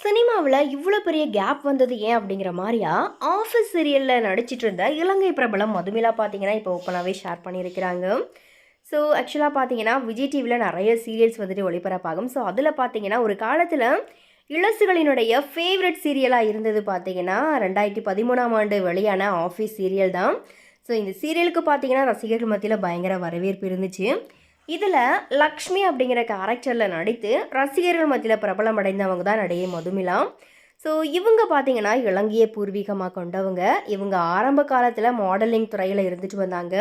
சினிமாவில் இவ்வளோ பெரிய கேப் வந்தது ஏன் அப்படிங்கிற மாதிரியா? ஆஃபீஸ் சீரியலில் நடிச்சிட்டு இருந்த இலங்கை பிரபலம் மதுமிலா பார்த்தீங்கன்னா இப்போ ஓப்பனாகவே ஷேர் பண்ணியிருக்கிறாங்க. ஸோ ஆக்சுவலாக பார்த்தீங்கன்னா விஜய் டிவியில் நிறைய சீரியல்ஸ் வந்துட்டு ஒளிபரப்பாகும். ஸோ அதில் பார்த்தீங்கன்னா ஒரு காலத்தில் இளசுகளினுடைய ஃபேவரட் சீரியலாக இருந்தது பார்த்தீங்கன்னா ரெண்டாயிரத்தி பதிமூணாம் ஆண்டு வெளியான ஆஃபீஸ் சீரியல் தான். ஸோ இந்த சீரியலுக்கு பார்த்தீங்கன்னா ரசிகர்கள் மத்தியில் பயங்கர வரவேற்பு இருந்துச்சு. இதில் லக்ஷ்மி அப்படிங்கிற கேரக்டரில் நடித்து ரசிகர்கள் மத்தியில் பிரபலம் அடைந்தவங்க தான் நடிகை மதுமிலா. ஸோ இவங்க பார்த்தீங்கன்னா இலங்கைய பூர்வீகமாக கொண்டவங்க. இவங்க ஆரம்ப காலத்தில் மாடலிங் துறையில் இருந்துட்டு வந்தாங்க.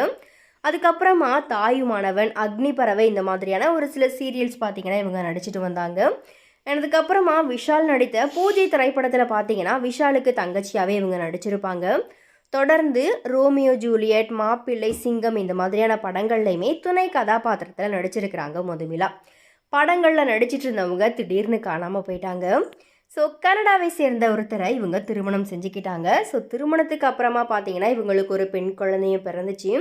அதுக்கப்புறமா தாயுமானவன் அக்னி பறவை இந்த மாதிரியான ஒரு சில சீரியல்ஸ் பார்த்தீங்கன்னா இவங்க நடிச்சிட்டு வந்தாங்க. அதுக்கப்புறமா விஷால் நடித்த பூஜை திரைப்படத்தில் பார்த்தீங்கன்னா விஷாலுக்கு தங்கச்சியாகவே இவங்க நடிச்சிருப்பாங்க. தொடர்ந்து ரோமியோ ஜூலியட் மாப்பிள்ளை சிங்கம் இந்த மாதிரியான படங்கள்லையுமே துணை கதாபாத்திரத்தில் நடிச்சிருக்கிறாங்க மதுமிலா. படங்களில் நடிச்சிட்டு இருந்தவங்க திடீர்னு காணாமல் போயிட்டாங்க. ஸோ கனடாவை சேர்ந்த ஒருத்தரை இவங்க திருமணம் செஞ்சுக்கிட்டாங்க. ஸோ திருமணத்துக்கு அப்புறமா பார்த்தீங்கன்னா இவங்களுக்கு ஒரு பெண் குழந்தையும் பிறந்துச்சு.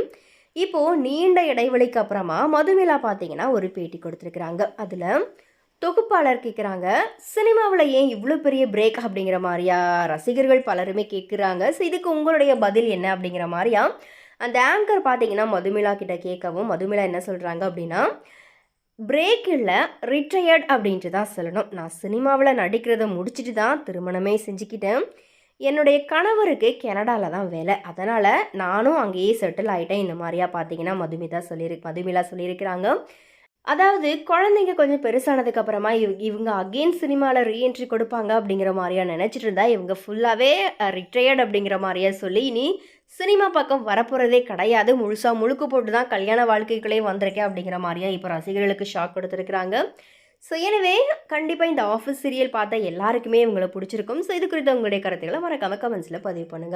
இப்போது நீண்ட இடைவெளிக்கு அப்புறமா மதுமிலா பார்த்தீங்கன்னா ஒரு பேட்டி கொடுத்துருக்குறாங்க. அதில் தொகுப்பாளர் கேட்குறாங்க சினிமாவில் ஏன் இவ்வளோ பெரிய பிரேக் அப்படிங்கிற மாதிரியா? ரசிகர்கள் பலருமே கேட்குறாங்க ஸோ இதுக்கு உங்களுடைய பதில் என்ன அப்படிங்கிற மாதிரியா? அந்த ஆங்கர் பார்த்தீங்கன்னா மதுமிலா கிட்ட கேட்கவும் மதுமிலா என்ன சொல்கிறாங்க அப்படின்னா பிரேக் இல்லை ரிட்டையர்ட் அப்படின்ட்டு தான் சொல்லணும். நான் சினிமாவில் நடிக்கிறத முடிச்சுட்டு தான் திருமணமே செஞ்சுக்கிட்டேன். என்னுடைய கணவருக்கு கனடாவில் தான் வேலை. அதனால் நானும் அங்கேயே செட்டில் ஆகிட்டேன் இந்த மாதிரியா பார்த்தீங்கன்னா மதுமிதா சொல்லியிரு மதுமிலா சொல்லியிருக்கிறாங்க. அதாவது குழந்தைங்க கொஞ்சம் பெருசானதுக்கு அப்புறமா இவ் இவங்க அகெயின் சினிமாவில் ரீஎன்ட்ரி கொடுப்பாங்க அப்படிங்கிற மாதிரியா நினச்சிட்டு இருந்தா இவங்க ஃபுல்லாகவே ரிட்டையர்ட் அப்படிங்கிற மாதிரியா சொல்லி இனி சினிமா பக்கம் வரப்போகிறதே கிடையாது. முழுசாக முழுக்க போட்டு தான் கல்யாண வாழ்க்கைக்குள்ளே வந்திருக்கேன் அப்படிங்கிற மாதிரியா இப்போ ரசிகர்களுக்கு ஷாக் கொடுத்துருக்குறாங்க. ஸோ எனவே கண்டிப்பாக இந்த ஆஃபீஸ் சீரியல் பார்த்தா எல்லாருக்குமே இவங்களை பிடிச்சிருக்கும். ஸோ இது குறித்த உங்களுடைய கருத்துக்களை மறக்காம கமெண்ட்ஸில் பதிவு பண்ணுங்கள்